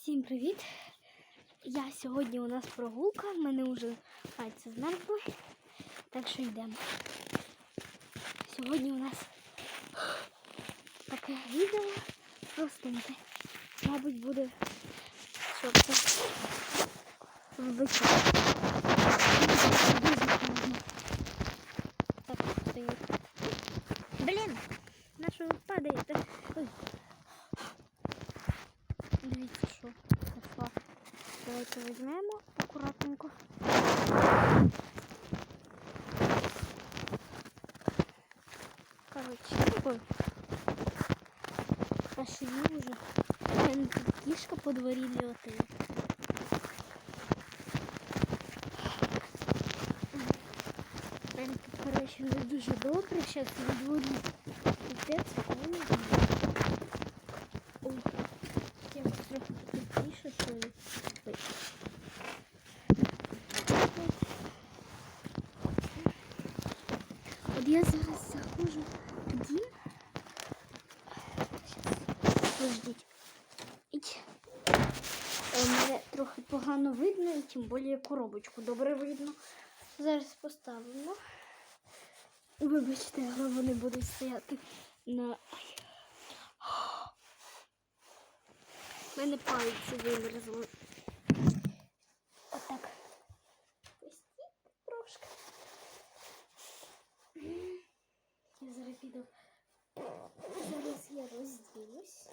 Всім привіт! Я сьогодні у нас прогулка, в мене вже пальці змерзли, так що йдемо. Сьогодні у нас таке відео простеньке. Мабуть, буде що це холодно. Так, стоїть. Блін, на що падаєте? Пішла. Давайте візьмемо акуратненько. Коротше, її вже. Кішка по дворі льотає. Коротше, не дуже добре. Зараз відводу піпець, але не знаю. Ой. Я трохи тихіше, що ли. Ой. От я зараз заходжу в дім. Щас, Подождіть. Іть. Е, Мене трохи погано видно, і тим більше коробочку добре видно. Зараз поставимо. Вибачте, але вони будуть стояти на. У мене пальці вимерзли. Отак. Пустіть трошки. Я зараз піду. Зараз я розділюсь.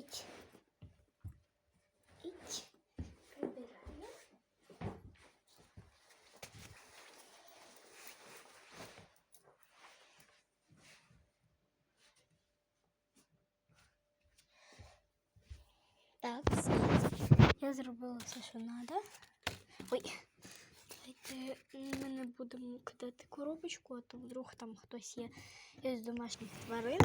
Іть. Іть. Прибираємо. Так, я зробила все, що треба. Ой, давайте ми не будемо кидати коробочку, а то вдруг там хтось є із домашніх тварин.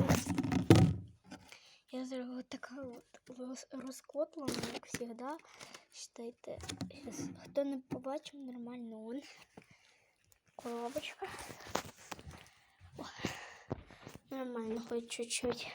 Я зробила така от вот розкотлана, як завжди. Считайте, щас, хто не побачив, нормально он. Коробочка. О, нормально, хоч чуть-чуть.